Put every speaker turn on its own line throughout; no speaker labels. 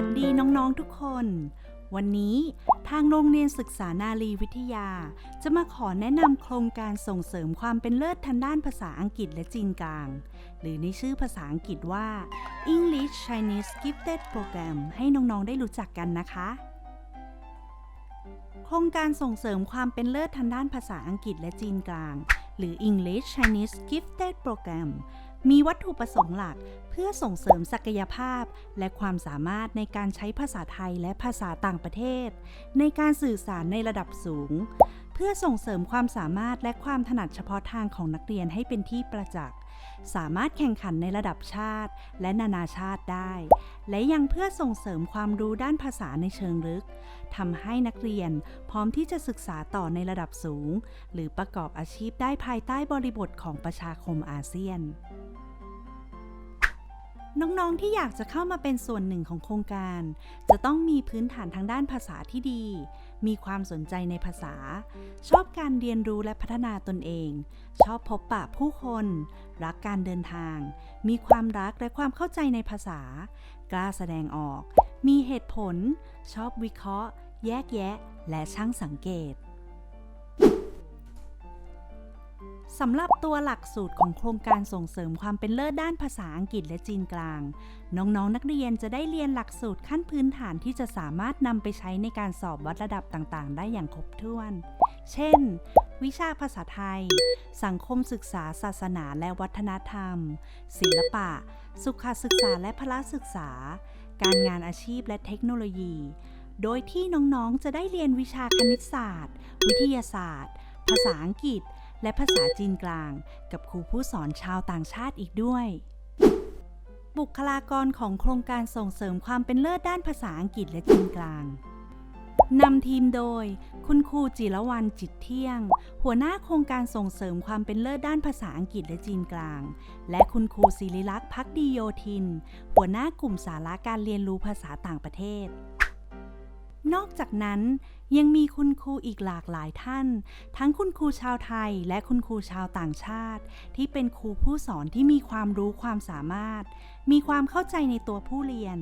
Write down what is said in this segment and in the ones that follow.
วัสดีน้องๆทุกคน วันนี้ทางโรงเรียนศึกษานารีวิทยา จะมาขอแนะนำโครงการส่งเสริมความเป็นเลิศทางด้านภาษาอังกฤษและจีนกลาง หรือในชื่อภาษาอังกฤษว่า English Chinese Gifted Program ให้น้องๆได้รู้จักกันนะคะ โครงการส่งเสริมความเป็นเลิศทางด้านภาษาอังกฤษและจีนกลาง หรือ English Chinese Gifted Program มีวัตถุประสงค์หลักเพื่อส่งเสริมศักยภาพ และความสามารถในการใช้ภาษาไทยและภาษาต่างประเทศ ในการสื่อสารในระดับสูง เพื่อส่งเสริมความสามารถและความถนัดเฉพาะทางของนักเรียนให้เป็นที่ประจักษ์สามารถแข่งขันในระดับชาติและนานาชาติได้ และยังเพื่อส่งเสริมความรู้ด้านภาษาในเชิงลึกทำให้นักเรียนพร้อมที่จะศึกษาต่อในระดับสูง หรือประกอบอาชีพได้ภายใต้บริบทของประชาคมอาเซียน น้องๆ ที่อยากจะเข้ามาเป็นส่วนหนึ่งของโครงการ จะต้องมีพื้นฐานทางด้านภาษาที่ดี มีความสนใจในภาษา ชอบการเรียนรู้และพัฒนาตนเอง ชอบพบปะผู้คน รักการเดินทาง มีความรักและความเข้าใจในภาษา กล้าแสดงออก มีเหตุผล ชอบวิเคราะห์ แยกแยะ และช่างสังเกต สำหรับตัวหลักสูตรของโครงการส่งเสริมความเป็นเลิศด้านภาษาอังกฤษและจีนกลาง น้องๆนนักเรียนจะได้เรียนหลักสูตรขั้นพื้นฐานที่จะสามารถนำไปใช้ในการสอบวัดระดับต่างๆ ได้อย่างครบถ้วน เช่น วิชาภาษาไทย สังคมศึกษา ศาสนาและวัฒนธรรม ศิลปะ สุขศึกษาและพละศึกษา การงานอาชีพและเทคโนโลยี โดยที่น้องๆจะได้เรียนวิชาคณิตศาสตร์ วิทยาศาสตร์ ภาษาอังกฤษ และภาษาจีนกลาง กับครูผู้สอนชาวต่างชาติอีกด้วย บุคลากรของโครงการส่งเสริมความเป็นเลิศด้านภาษาอังกฤษและจีนกลางนำทีมโดย คุณครูจิรวรรณจิตเที่ยง หัวหน้าโครงการส่งเสริมความเป็นเลิศด้านภาษาอังกฤษและจีนกลาง และคุณครูศิริลักษ์พักดีโยธิน หัวหน้ากลุ่มสาระการเรียนรู้ภาษาต่างประเทศ นอกจากนั้นยังมีคุณครูอีกหลากหลายท่าน ทั้งคุณครูชาวไทยและคุณครูชาวต่างชาติ ที่เป็นครูผู้สอนที่มีความรู้ความสามารถ มีความเข้าใจในตัวผู้เรียน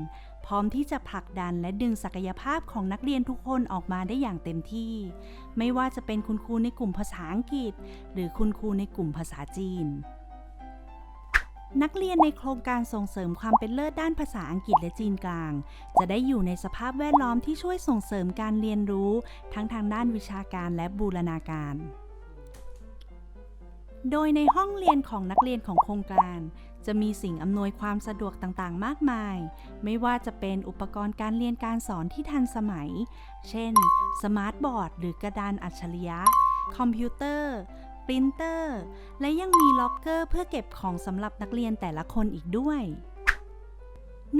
พร้อมที่จะผลักดันและดึงศักยภาพของนักเรียนทุกคนออกมาได้อย่างเต็มที่ ไม่ว่าจะเป็นคุณครูในกลุ่มภาษาอังกฤษ หรือคุณครูในกลุ่มภาษาจีน นักเรียนในโครงการส่งเสริมความเป็นเลิศด้านภาษาอังกฤษและจีนกลาง จะได้อยู่ในสภาพแวดล้อมที่ช่วยส่งเสริมการเรียนรู้ ทั้งทางด้านวิชาการและบูรณาการ โดยในห้องเรียนของนักเรียนของโครงการ จะมีสิ่งอำนวยความสะดวกต่างๆ มากมาย ไม่ว่าจะเป็นอุปกรณ์การเรียนการสอนที่ทันสมัย เช่น สมาร์ทบอร์ดหรือกระดานอัจฉริยะ คอมพิวเตอร์ ปรินเตอร์ และยังมีล็อกเกอร์เพื่อเก็บของสำหรับนักเรียนแต่ละคนอีกด้วย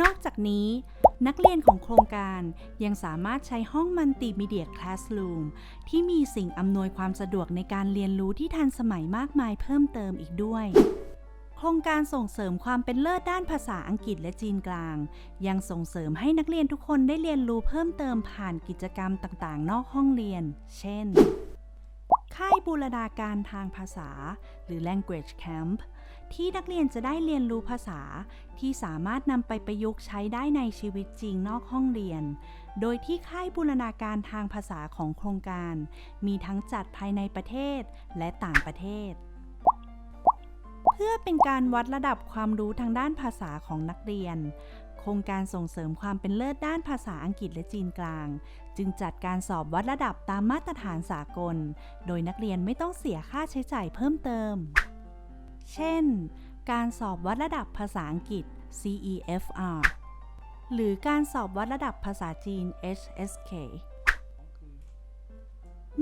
นอกจากนี้ นักเรียนของโครงการยังสามารถใช้ห้องมัลติมีเดียคลาส o ูมที่มีสิ่งอำนวยความสะดวกในการเรียนรู้ที่ทันสมัยมากมายเพิ่มเติมอีกด้วยโครงการส่งเสริมความเป็นเลิศด้านภาษาอังกฤษและจีนกลาง ยังส่งเสริมให้นักเรียนทุกคนได้เรียนรู้เพิ่มเติมผ่านกิจกรรมต่างๆ นอกห้องเรียน เช่น ค่ายบูรณาการทางภาษา หรือ language camp ที่นักเรียนจะได้เรียนรู้ภาษา ที่สามารถนำไปประยุกต์ใช้ได้ในชีวิตจริงนอกห้องเรียน โดยที่ค่ายบูรณาการทางภาษาของโครงการ มีทั้งจัดภายในประเทศและต่างประเทศ เพื่อเป็นการวัดระดับความรู้ทางด้านภาษาของนักเรียนโครงการส่งเสริมความเป็นเลิศด้านภาษาอังกฤษและจีนกลาง จึงจัดการสอบวัดระดับตามมาตรฐานสากล โดยนักเรียนไม่ต้องเสียค่าใช้จ่ายเพิ่มเติม เช่น การสอบวัดระดับภาษาอังกฤษ CEFR หรือการสอบวัดระดับภาษาจีน HSK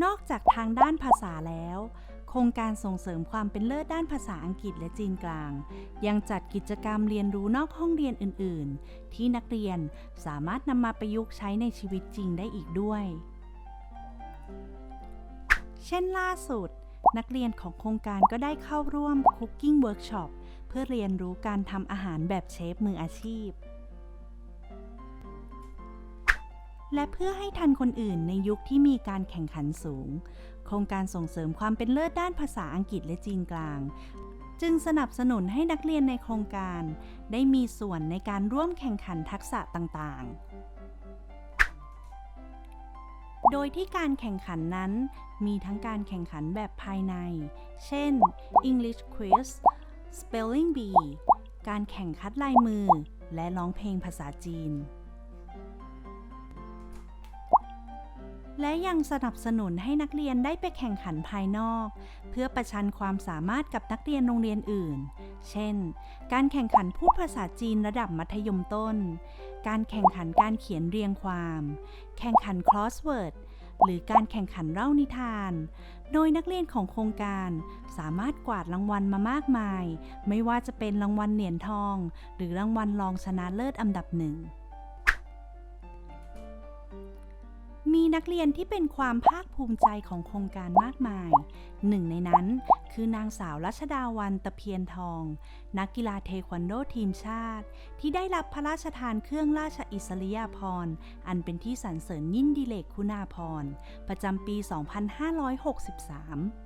นอกจากทางด้านภาษาแล้ว ครงการส่งเสริมความเป็นเลิศด้านภาษาอังกฤษและจีนกลาง ยังจัดกิจกรรมเรียนรู้นอกห้องเรียนอื่น ๆ ที่นักเรียนสามารถนำมาประยุกต์ใช้ในชีวิตจริงได้อีกด้วย เช่นล่าสุด นักเรียนของโครงการก็ได้เข้าร่วม Cooking Workshop เพื่อเรียนรู้การทำอาหารแบบเชฟมืออาชีพและเพื่อให้ทันคนอื่นในยุคที่มีการแข่งขันสูง โครงการส่งเสริมความเป็นเลิศด้านภาษาอังกฤษและจีนกลาง จึงสนับสนุนให้นักเรียนในโครงการ ได้มีส่วนในการร่วมแข่งขันทักษะต่างๆ โดยที่การแข่งขันนั้น มีทั้งการแข่งขันแบบภายใน เช่น English Quiz Spelling Bee การแข่งคัดลายมือ และร้องเพลงภาษาจีน และยังสนับสนุนให้นักเรียนได้ไปแข่งขันภายนอก เพื่อประชันความสามารถกับนักเรียนโรงเรียนอื่น เช่น การแข่งขันพูดภาษาจีนระดับมัธยมต้น การแข่งขันการเขียนเรียงความ แข่งขัน crossword หรือการแข่งขันเล่านิทาน โดยนักเรียนของโครงการสามารถกวาดรางวัลมามากมาย ไม่ว่าจะเป็นรางวัลเหรียญทอง หรือรางวัลรองชนะเลิศอันดับหนึ่ง มีนักเรียนที่เป็นความภาคภูมิใจของโครงการมากมาย หนึ่งในนั้นคือนางสาวรัชดาวันตะเพียนทอง นักกีฬาเทควันโดทีมชาติ ที่ได้รับพระราชทานเครื่องราชอิสริยาภรณ์ อันเป็นที่สรรเสริญยินดีเลกคุณาภรณ์ ประจำปี 2563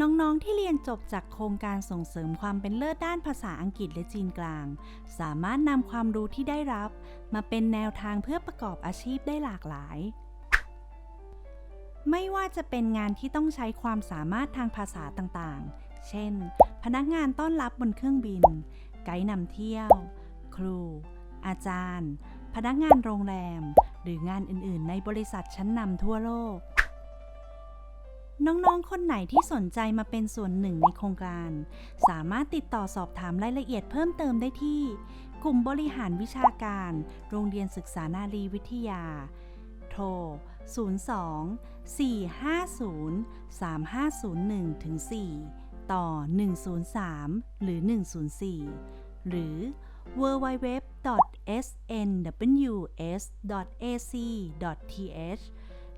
น้องๆ ที่เรียนจบจากโครงการส่งเสริมความเป็นเลิศด้านภาษาอังกฤษและจีนกลาง สามารถนำความรู้ที่ได้รับ มาเป็นแนวทางเพื่อประกอบอาชีพได้หลากหลาย ไม่ว่าจะเป็นงานที่ต้องใช้ความสามารถทางภาษาต่างๆ เช่น พนักงานต้อนรับบนเครื่องบิน ไกด์นำเที่ยว ครู อาจารย์ พนักงานโรงแรม หรืองานอื่นๆ ในบริษัทชั้นนำทั่วโลก น้องๆ คนไหนที่สนใจมาเป็นส่วนหนึ่งในโครงการ สามารถติดต่อสอบถามรายละเอียดเพิ่มเติมได้ที่ กลุ่มบริหารวิชาการ โรงเรียนศึกษานารีวิทยา โทร 02 450 3501ถึง4ต่อ 103 หรือ 104 หรือ www.snws.ac.th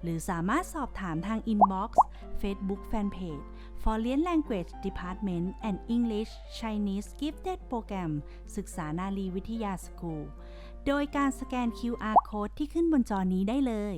หรือสามารถสอบถามทางอินบ็อกซ์ Facebook Fanpage Foreign Language Department and English Chinese Gifted Program ศึกษานารีวิทยาสกูล โดยการสแกน QR Code ที่ขึ้นบนจอนี้ได้เลย